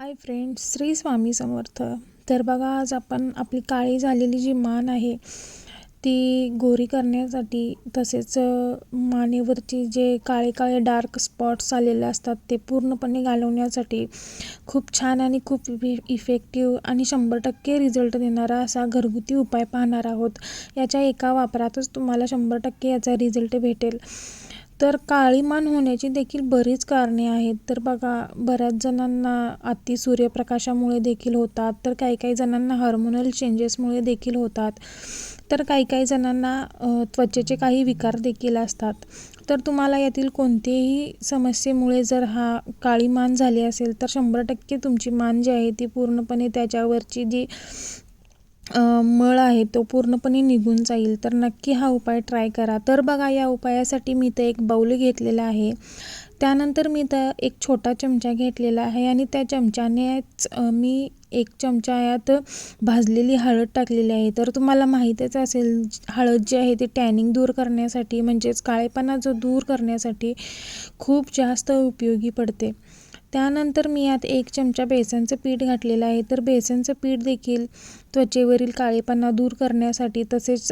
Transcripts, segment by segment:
Hi friends Shri Swami Samarth. तर बघा आज आपण आपली काळी झालेली जी मान आहे ती गोरी करण्यासाठी तसेच मानेवरची जे काळे काळे डार्क स्पॉट्स आलेले असतात ते पूर्णपणे घालवण्यासाठी खूप छान आणि खूप इफेक्टिव्ह आणि शंभर टक्के रिझल्ट देणारा असा घरगुती उपाय पाहणार आहोत. याच्या एका वापरातच तुम्हाला शंभर टक्के याचा रिझल्ट भेटेल. तर काळीमान होण्याची देखील बरीच कारणे आहेत. तर बघा बऱ्याच जणांना अति सूर्यप्रकाशामुळे देखील होतात तर काही काही जणांना हार्मोनल चेंजेसमुळे देखील होतात तर काही काही जणांना त्वचेचे काही विकार देखील असतात. तर तुम्हाला यातील कोणतेही समस्येमुळे जर हा काळी मान झाली असेल तर शंभर टक्के तुमची मान जी आहे ती पूर्णपणे त्याच्यावरची जी मळ आहे तो पूर्णपणे निघून जाईल. तर नक्की हा उपाय ट्राय करा. तर बघा या उपायासाठी मी तर एक बाऊल घेतलेला आहे. त्यानंतर मी तर एक छोटा चमचा घेतलेला आहे आणि त्या चमच्यानेच मी एक चमचा यात भाजलेली हळद टाकलेली आहे. तर तुम्हाला माहीतच असेल हळद जी आहे ती टॅनिंग दूर करण्यासाठी म्हणजेच काळेपणा जो दूर करण्यासाठी खूप जास्त उपयोगी पडते. त्यानंतर मी यात एक चमचा बेसनचं पीठ घातलेलं आहे. तर बेसनचं पीठ देखील त्वचेवरील काळेपणा दूर करण्यासाठी तसेच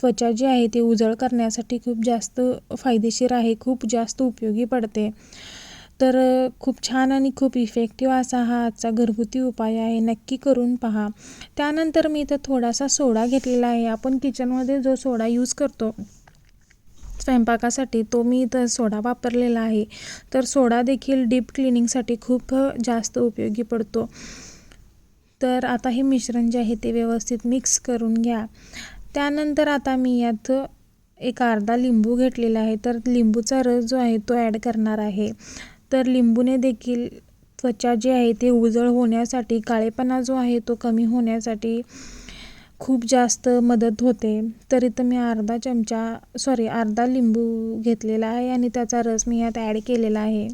त्वचा जी आहे ती उजळ करण्यासाठी खूप जास्त फायदेशीर आहे खूप जास्त उपयोगी पडते. तर खूप छान आणि खूप इफेक्टिव्ह असा हा आजचा घरगुती उपाय आहे. नक्की करून पहा. त्यानंतर मी इथं थोडासा सोडा घेतलेला आहे. आपण किचनमध्ये जो सोडा यूज करतो स्वयंपाकासाठी तो मी इथं सोडा वापरलेला आहे. तर सोडा देखील डीप क्लिनिंगसाठी खूप जास्त उपयोगी पडतो. तर आता हे मिश्रण जे आहे ते व्यवस्थित मिक्स करून घ्या. त्यानंतर आता मी यात एक अर्धा लिंबू घेतलेला आहे. तर लिंबूचा रस जो आहे तो ॲड करणार आहे. तर लिंबूने देखील त्वचा जी आहे ते उजळ होण्यासाठी काळेपणा जो आहे तो कमी होण्यासाठी खूप जास्त मदत होते. तर इथं मी अर्धा चमचा सॉरी अर्धा लिंबू घेतलेला आहे आणि त्याचा रस मी यात ॲड केलेला आहे.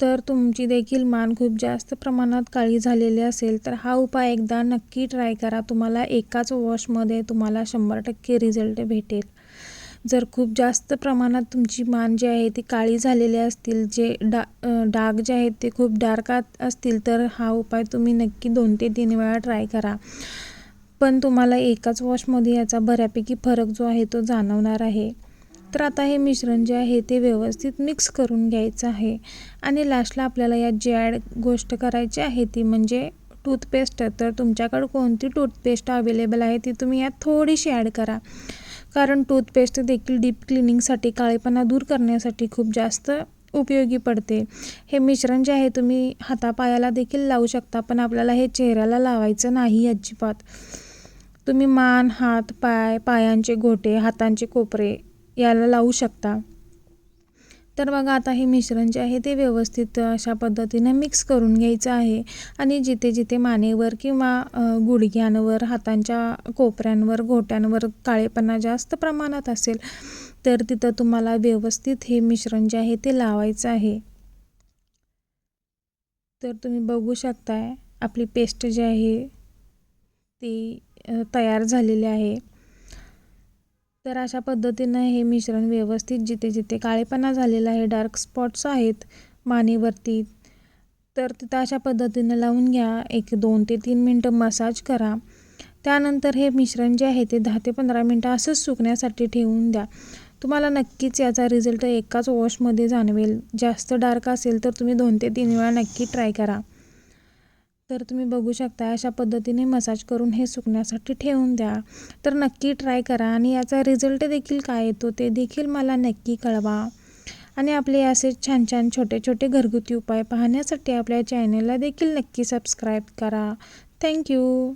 तर तुमची देखील मान खूप जास्त प्रमाणात काळी झालेली असेल तर हा उपाय एकदा नक्की ट्राय करा. तुम्हाला एकाच वॉशमध्ये तुम्हाला शंभर टक्के रिझल्ट भेटेल. जर खूप जास्त प्रमाणात तुमची मान जी आहे ती काळी झालेली असतील जे डा डाग जे आहेत ते खूप डार्क असतील तर हा उपाय तुम्ही नक्की दोन ते तीन वेळा ट्राय करा. पण तुम्हाला एकाच वॉशमध्ये याचा बऱ्यापैकी फरक जो आहे तो जाणवणार आहे. तर आता हे मिश्रण जे आहे ते व्यवस्थित मिक्स करून घ्यायचं आहे. आणि लास्टला आपल्याला यात जी ॲड गोष्ट करायची आहे ती म्हणजे टूथपेस्ट. तर तुमच्याकडं कोणती टूथपेस्ट अवेलेबल आहे ती तुम्ही यात थोडीशी ॲड करा. कारण टूथपेस्ट देखील डीप क्लिनिंगसाठी काळेपणा दूर करण्यासाठी खूप जास्त उपयोगी पडते. हे मिश्रण जे आहे तुम्ही हातापायाला देखील लावू शकता पण आपल्याला हे चेहऱ्याला लावायचं नाही अजिबात. तुम्ही मान हात पाय पायांचे गोटे हातांचे कोपरे याला लावू शकता. तर बघा आता हे मिश्रण जे आहे ते व्यवस्थित अशा पद्धतीने मिक्स करून घ्यायचं आहे. आणि जिथे जिथे मानेवर किंवा गुडघ्यांवर हातांच्या कोपऱ्यांवर घोट्यांवर काळेपणा जास्त प्रमाणात असेल तर तिथं तुम्हाला व्यवस्थित हे मिश्रण जे आहे ते लावायचं आहे. तर तुम्ही बघू शकताय आपली पेस्ट जी आहे ती तयार झालेली आहे. तर अशा पद्धतीनं हे मिश्रण व्यवस्थित जिथे जिथे काळेपणा झालेला आहे डार्क स्पॉट्स आहेत मानेवरती तर तिथं अशा पद्धतीनं लावून घ्या. एक दोन ते तीन मिनटं मसाज करा. त्यानंतर हे मिश्रण जे आहे ते दहा ते पंधरा मिनटं असंच सुकण्यासाठी ठेवून द्या. तुम्हाला नक्कीच याचा रिझल्ट एकाच वॉशमध्ये जाणवेल. जास्त डार्क असेल तर तुम्ही दोन ते तीन वेळा नक्की ट्राय करा. तर तुम्ही बघू शकता अशा पद्धतीने मसाज करून हे सुकण्यासाठी ठेवून द्या. तर नक्की ट्राय करा आणि याचा रिझल्ट देखील काय येतो ते देखील मला नक्की कळवा. आणि आपले असे छान छान छोटे छोटे घरगुती उपाय पाहण्यासाठी आपल्या चॅनलला देखील नक्की सबस्क्राईब करा. थँक्यू